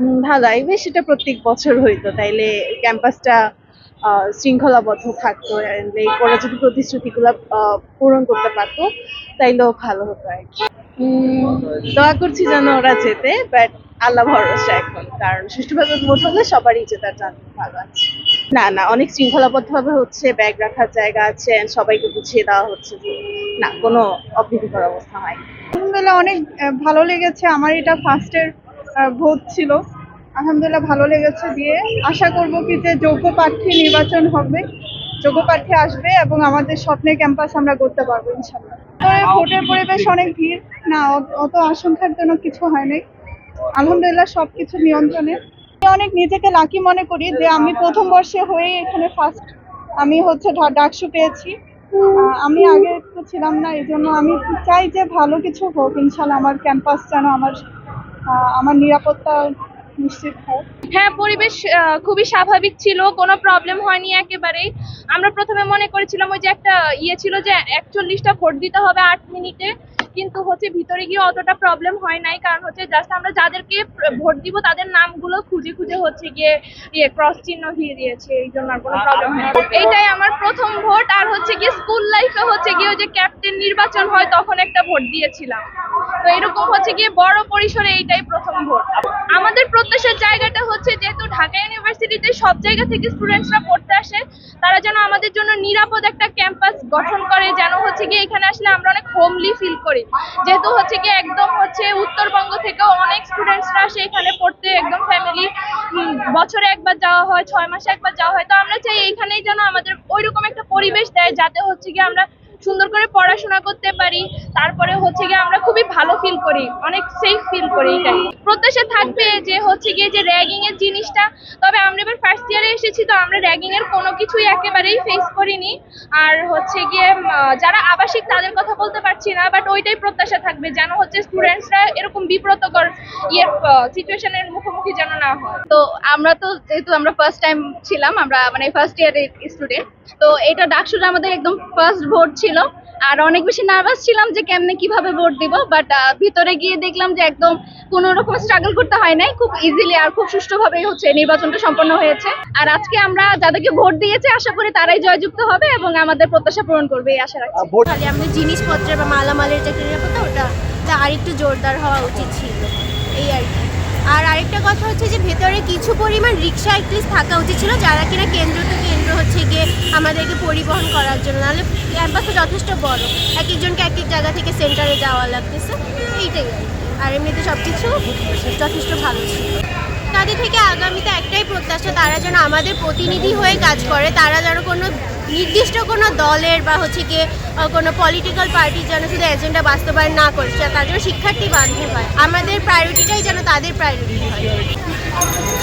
উম, ভালো আই বেশ এটা প্রত্যেক বছর হইতো। তাইলে ক্যাম্পাসটা শৃঙ্খলাবদ্ধ থাকতো। ওরা যদি প্রতিশ্রুতিগুলো পূরণ করতে পারতো। তাইলেও ভালো হতো আর কি। দোয়া করছি যেন ওরা যেতে বাট আল্লাহ ভরসা এখন। কারণ সুষ্ঠুভাবে ভোট হলে সবারই জেতার চান্স ভালো আছে। না না অনেক শৃঙ্খলাবদ্ধভাবে হচ্ছে ব্যাগ রাখার জায়গা আছে সবাইকে বুঝিয়ে দেওয়া হচ্ছে যে না কোনো অপ্রীতিকর অবস্থা হয়নি। আলহামদুলিল্লাহ অনেক ভালো লেগেছে। আমার এটা ফার্স্টের ভোট ছিল। আলহামদুলিল্লাহ ভালো লেগেছে দিয়ে আশা করব কি যে যোগ্য প্রার্থী নির্বাচন হবে। যোগ্য প্রার্থী আসবে এবং আমাদের স্বপ্নের ক্যাম্পাস আমরা করতে পারব ইনশাল্লাহ ভোটের পরিবেশ অনেক ভিড়। না, অত- আশঙ্কার জন্য কিছু হয় নাই। আলহামদুলিল্লাহ সবকিছু নিয়ন্ত্রণে। আমি অনেক নিজেকে লাকি মনে করি যে আমি প্রথম বর্ষে হয়ে এখানে ফার্স্ট আমি হচ্ছে ডাকসু পেয়েছি। আমি আগে ছিলাম না এই জন্য আমি চাই যে ভালো কিছু হোক। ইনশাল্লাহ আমার ক্যাম্পাস যেন আমার আমার নিরাপত্তা নিশ্চিত হয়। হ্যাঁ পরিবেশ খুবই স্বাভাবিক ছিল, কোনো প্রবলেম হয়নি একেবারেই। আমরা প্রথমে মনে করেছিলাম ওই যে একটা ইয়ে ছিল যে একচল্লিশটা ভোট দিতে হবে আট মিনিটে। কিন্তু হচ্ছে ভিতরে গিয়ে অতটা প্রবলেম হয় নাই। কারণ হচ্ছে জাস্ট আমরা যাদেরকে ভোট দিব তাদের নামগুলো খুঁজে খুঁজে হচ্ছে গিয়ে ইয়ে ক্রস চিহ্ন দিয়ে দিয়েছে। এই জন্য আর কোনো প্রবলেম হয় না এইটাই আমার প্রথম ভোট। আর হচ্ছে গিয়ে স্কুল লাইফে হচ্ছে গিয়ে ওই যে ক্যাপ্টেন নির্বাচন হয় তখন একটা ভোট দিয়েছিলাম। তো এরকম হচ্ছে গিয়ে বড় পরিসরে এইটাই প্রথম ভোট। আমাদের প্রত্যাশার জায়গাটা হচ্ছে যেহেতু ঢাকা ইউনিভার্সিটিতে সব জায়গা থেকে স্টুডেন্টসরা পড়তে আসে তারা যেন আমাদের জন্য নিরাপদ একটা ক্যাম্পাস গঠন করে যেন হচ্ছে গিয়ে এখানে আসলে আমরা অনেক হোমলি ফিল করি। যেহেতু হচ্ছে কি একদম হচ্ছে উত্তরবঙ্গ থেকে অনেক স্টুডেন্টসরা আসে এখানে পড়তে, একদম ফ্যামিলি বছরে একবার যাওয়া হয়, ছয় মাসে একবার যাওয়া হয়। তো আমরা চাই এখানেই যেন আমাদের ওইরকম একটা পরিবেশ দেয়, যাতে হচ্ছে কি আমরা সুন্দর করে পড়াশোনা করতে পারি, তারপরে হচ্ছে গিয়ে আমরা খুবই ভালো ফিল করি, অনেক সেফ ফিল করি প্রত্যাশা থাকবে যে হচ্ছে গিয়ে যে র্যাগিং এর জিনিসটা, তবে আমরা এবার ফার্স্ট ইয়ারে এসেছি তো আমরা র্যাগিং এর কোনো কিছুই একেবারেই ফেস করিনি। আর হচ্ছে গিয়ে যারা আবাসিক তাদের কথা বলতে পারছি না বাট ওইটাই প্রত্যাশা থাকবে যেন হচ্ছে স্টুডেন্টসরা এরকম বিব্রতকর ইয়ে সিচুয়েশনের মুখোমুখি যেন না হয়। তো আমরা তো যেহেতু আমরা ফার্স্ট টাইম ছিলাম, আমরা মানে ফার্স্ট ইয়ারের স্টুডেন্ট তো এটা ডাকসুটা আমাদের একদম ফার্স্ট ভোট ছিল। আর অনেক বেশি নার্ভাস ছিলাম যে কেমনে কীভাবে ভোট দিব বাট ভিতরে গিয়ে দেখলাম যে একদম কোনো রকম স্ট্রাগল করতে হয় নাই। খুব ইজিলি আর খুব সুষ্ঠুভাবেই হচ্ছে নির্বাচনটা সম্পন্ন হয়েছে। আর আজকে আমরা যাদেরকে ভোট দিয়েছি আশা করি তারাই জয়যুক্ত হবে এবং আমাদের প্রত্যাশা পূরণ করবে এই আশা রাখছি। খালি আমাদের জিনিসপত্রের বা মালামালের যে নিরাপত্তা ওটা তা আরেকটু জোরদার হওয়া উচিত ছিল। এই আর কি। আর আরেকটা কথা হচ্ছে যে ভেতরে কিছু পরিমাণ রিক্সা অ্যাটলিস্ট থাকা উচিত ছিল যারা কিনা কেন্দ্র কেন্দ্র হচ্ছে গিয়ে আমাদেরকে পরিবহন করার জন্য। নাহলে ক্যাম্পাসটা যথেষ্ট বড়। এক একজনকে এক এক জায়গা থেকে সেন্টারে যাওয়া লাগতেছে। এইটাই আর এমনিতে সব কিছু যথেষ্ট ভালো ছিল। তাদের থেকে আগামীতে একটাই প্রত্যাশা, তারা যেন আমাদের প্রতিনিধি হয়ে কাজ করে। তারা যেন কোনো নির্দিষ্ট কোনো দলের বা হচ্ছে গিয়ে কোনো পলিটিক্যাল পার্টির যেন শুধু এজেন্ডা বাস্তবায়ন না করে তার জন্য শিক্ষার্থী বান্ধব হয়। আমাদের প্রায়োরিটিটাই যেন তাদের প্রায়োরিটি হয়।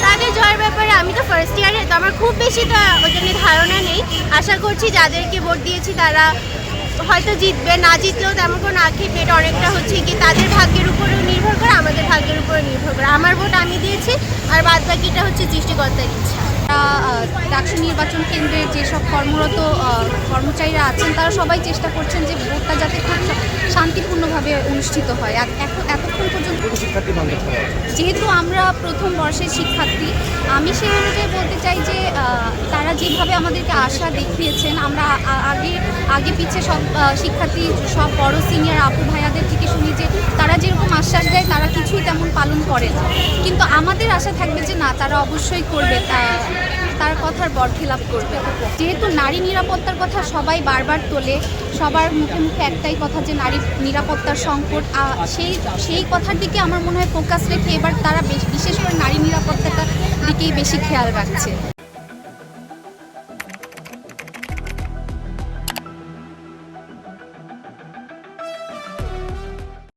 তাদের জয়ের ব্যাপারে আমি তো ফার্স্ট ইয়ারে তো আমার খুব বেশি তো ওই নিয়ে ধারণা নেই। আশা করছি যাদেরকে ভোট দিয়েছি, তারা হয়তো জিতবে। না জিতলেও তেমন কোনো আক্ষেপ এটা অনেকটা হচ্ছে কি তাদের ভাগ্যের উপরেও নির্ভর করে আমাদের উপরে নির্ভর করে। আমার ভোট আমি দিয়েছি, আর বাদ বাকিটা হচ্ছে সৃষ্টিকর্তার ইচ্ছা। ডাকসু নির্বাচন কেন্দ্রের যেসব কর্মরত কর্মচারী আছেন তারা সবাই চেষ্টা করছেন যে ভোটটা যাতে খুব শান্তিপূর্ণভাবে অনুষ্ঠিত হয়। আর এতক্ষণ পর্যন্ত যেহেতু আমরা প্রথম বর্ষের শিক্ষার্থী আমি সেই অনুযায়ী বলতে চাই যে তারা যেভাবে আমাদেরকে আশা দেখিয়েছেন আমরা আগে আগে পিছিয়ে সব শিক্ষার্থী সব বড় সিনিয়র আপু ভাইয়াদের থেকে শুনি যে তারা যেরকম আশ্বাস দেয় তারা কিছুই তেমন পালন করে না। কিন্তু আমাদের আশা থাকবে যে না তারা অবশ্যই করবে। তা- তার কথার বরখিলাপ করবে। যেহেতু নারী নিরাপত্তার কথা সবাই বারবার তোলে, সবার মুখে মুখে একটাই কথা যে নারী নিরাপত্তার সংকট সেই সেই কথার দিকে আমার মনে হয় ফোকাস রেখে এবার তারা বেশ- বিশেষ করে নারী নিরাপত্তাটার দিকেই বেশি খেয়াল রাখছে।